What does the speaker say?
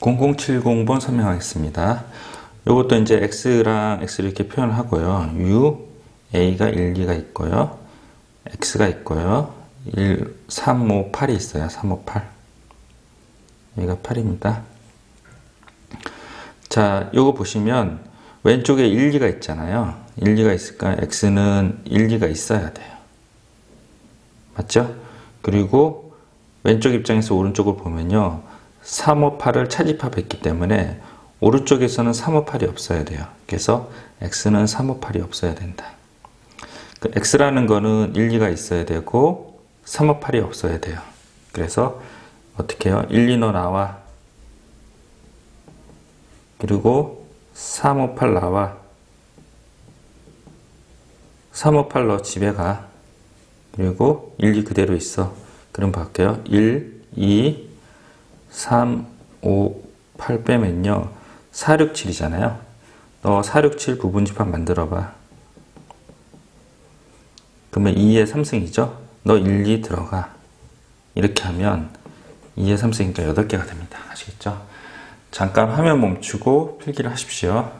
0070번 설명하겠습니다. 이것도 이제 x랑 x를 이렇게 표현하고요. u, a가 1, 2가 있고요. x가 있고요. 1, 3, 5, 8이 있어요. 3, 5, 8. 여기가 8입니다. 자, 요거 보시면 왼쪽에 1, 2가 있잖아요. 1, 2가 있을까? x는 1, 2가 있어야 돼요. 맞죠? 그리고 왼쪽 입장에서 오른쪽을 보면요. 3, 5, 8을 차집합했기 때문에 오른쪽에서는 3, 5, 8이 없어야 돼요. 그래서 x는 3, 5, 8이 없어야 된다. 그 x라는 거는 1, 2가 있어야 되고 3, 5, 8이 없어야 돼요. 그래서 어떻게 해요? 1, 2 너 나와. 그리고 3, 5, 8 나와. 3, 5, 8 너 집에 가. 그리고 1, 2 그대로 있어. 그럼 볼게요. 1, 2, 3, 5, 8 빼면요. 4, 6, 7이잖아요. 너 4, 6, 7 부분집합 만들어봐. 그러면 2의 3승이죠? 너 1, 2 들어가. 이렇게 하면 2의 3승이니까 8개가 됩니다. 아시겠죠? 잠깐 화면 멈추고 필기를 하십시오.